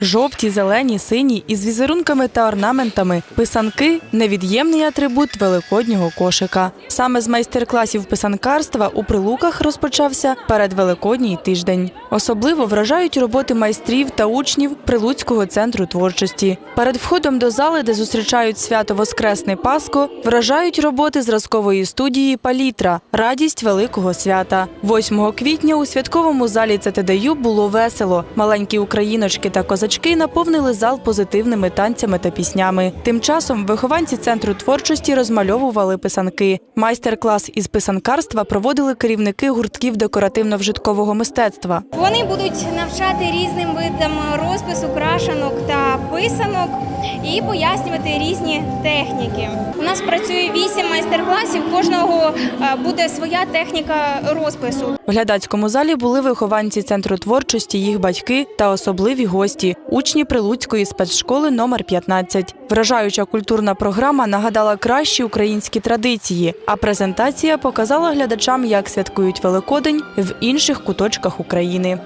Жовті, зелені, сині із візерунками та орнаментами. Писанки невід'ємний атрибут великоднього кошика. Саме з майстер-класів писанкарства у прилуках розпочався передвеликодній тиждень. Особливо вражають роботи майстрів та учнів Прилуцького центру творчості. Перед входом до зали, де зустрічають свято Воскресне Пасхо, вражають роботи зразкової студії Палітра Радість великого свята. 8 квітня у святковому залі ЦТДЮ було весело. Маленькі україночки та козачки наповнили зал позитивними танцями та піснями. Тим часом вихованці центру творчості розмальовували писанки. Майстер-клас із писанкарства проводили керівники гуртків декоративно-вжиткового мистецтва. Вони будуть навчати різним видам розпису, крашанок та писанок і пояснювати різні техніки. У нас працює вісім майстер-класів. Кожного е, буде своя техніка розпису. В глядацькому залі були вихованці центру творчості, їх батьки та особливі гості, учні Прилуцької спецшколи номер 15. Вражаюча культурна програма нагадала кращі українські традиції, а презентація показала глядачам, як святкують Великодень в інших куточках України.